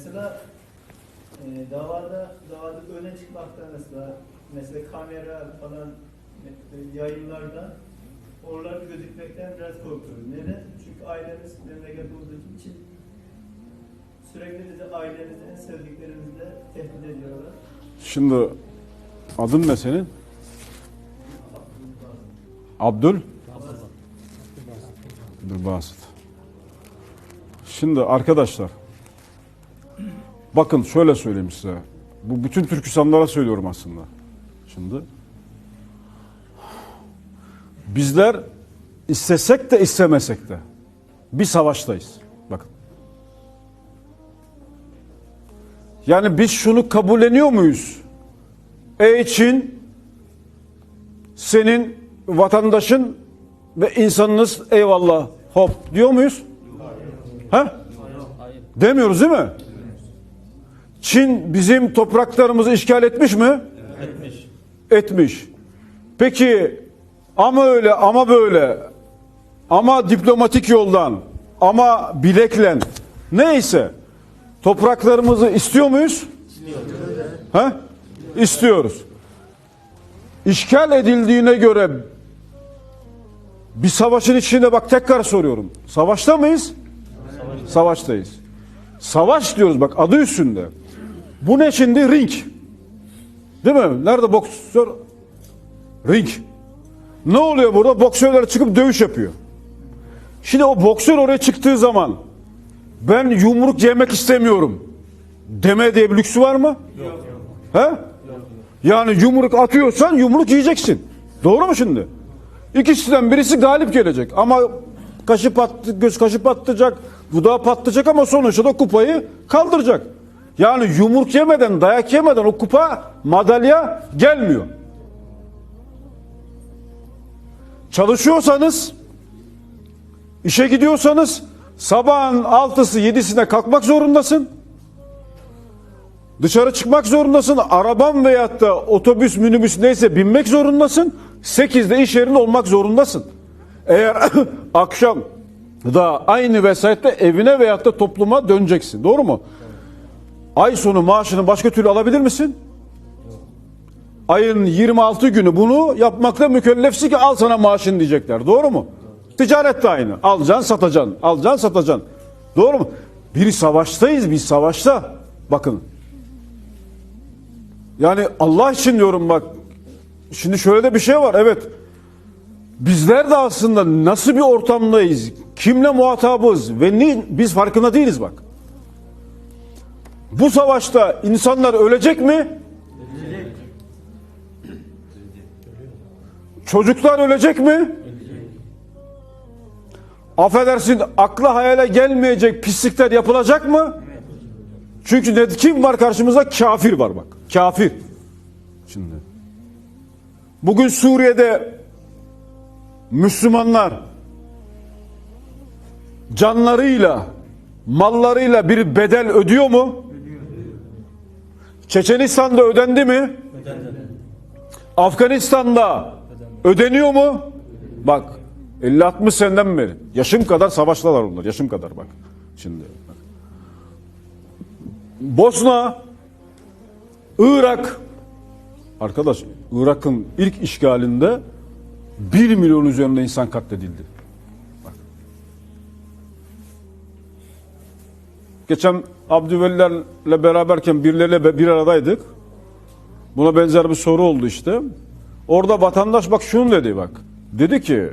Mesela e, davada davada öne çıkmakta mesela mesela kamera falan e, yayınlarda oralarda gözükmekten biraz korkuyoruz. Neden? Çünkü ailemiz memleket olduğu için sürekli bizi ailemizi en sevdiklerimizle tehdit ediyorlar. Şimdi adın ne senin? Abdül? Abdülbasit. Şimdi arkadaşlar bakın şöyle söyleyeyim size. Bu bütün Türk insanlara söylüyorum aslında. Şimdi bizler istesek de istemesek de bir savaştayız. Bakın. Yani biz şunu kabulleniyor muyuz? Ey Çin, senin vatandaşın ve insanınız eyvallah hop diyor muyuz? Ha? Demiyoruz değil mi? Çin bizim topraklarımızı işgal etmiş mi? Etmiş. Etmiş. Peki ama öyle ama böyle ama diplomatik yoldan ama bilekle neyse topraklarımızı istiyor muyuz? Ha? İstiyoruz. İşgal edildiğine göre bir savaşın içinde bak tekrar soruyorum. Savaşta mıyız? Savaştayız. Savaş diyoruz bak adı üstünde. Bu ne şimdi? Ring. Değil mi? Nerede boksör? Ring. Ne oluyor burada? Boksörler çıkıp dövüş yapıyor. Şimdi o boksör oraya çıktığı zaman ben yumruk yemek istemiyorum. Deme diye bir lüksü var mı? Yok. He? Yani yumruk atıyorsan yumruk yiyeceksin. Doğru mu şimdi? İkisinden birisi galip gelecek. Ama kaşı pat, göz kaşı patlayacak, dudağı patlayacak ama sonuçta da kupayı kaldıracak. Yani yumruk yemeden, dayak yemeden o kupa, madalya gelmiyor. Çalışıyorsanız, işe gidiyorsanız sabahın altısı yedisine kalkmak zorundasın. Dışarı çıkmak zorundasın. Araban veyahut da otobüs, minibüs neyse binmek zorundasın. 8'de iş yerinde olmak zorundasın. Eğer akşam da aynı vesayette evine veyahut da topluma döneceksin. Doğru mu? Ay sonu maaşını başka türlü alabilir misin? Ayın 26 günü bunu yapmakla mükellefsin ki al sana maaşını diyecekler. Doğru mu? Ticaret de aynı. Alacaksın, satacaksın. Alacaksın, satacaksın. Doğru mu? Bir savaştayız, biz savaşta. Bakın. Yani Allah için diyorum bak. Şimdi şöyle de bir şey var. Evet. Bizler de aslında nasıl bir ortamdayız? Kimle muhatabız? Ve ni, biz farkında değiliz bak. Bu savaşta insanlar ölecek mi? Çocuklar ölecek mi? Affedersin akla hayale gelmeyecek pislikler yapılacak mı? Çünkü ne, kim var karşımızda? Kafir var bak. Kafir. Şimdi. Bugün Suriye'de Müslümanlar canlarıyla, mallarıyla bir bedel ödüyor mu? Çeçenistan'da ödendi mi? Afganistan'da ödeniyor mu? Bak 50-60 seneden beri. Yaşım kadar savaştalar onlar. Yaşım kadar bak. Şimdi. Bak. Bosna, Irak. Arkadaş Irak'ın ilk işgalinde 1 milyon üzerinde insan katledildi. Geçen Abdüvelilerle beraberken birileriyle bir aradaydık. Buna benzer bir soru oldu işte. Orada vatandaş bak şunu dedi bak. Dedi ki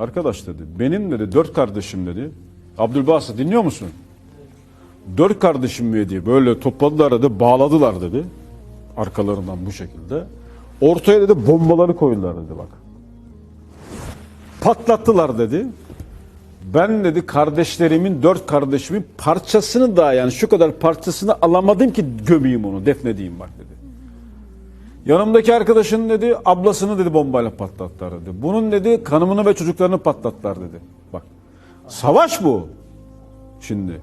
arkadaş dedi benim dedi dört kardeşim dedi. Abdülbasit dinliyor musun? Dört kardeşim dedi böyle topladılar dedi bağladılar dedi. Arkalarından bu şekilde. Ortaya dedi bombaları koydular dedi bak. Patlattılar dedi. Ben dedi kardeşlerimin dört kardeşimin parçasını da yani şu kadar parçasını alamadım ki gömeyim onu defnedeyim bak dedi. Yanımdaki arkadaşın dedi ablasını dedi bombayla patlattılar dedi. Bunun dedi kanımını ve çocuklarını patlattılar dedi. Bak savaş bu şimdi.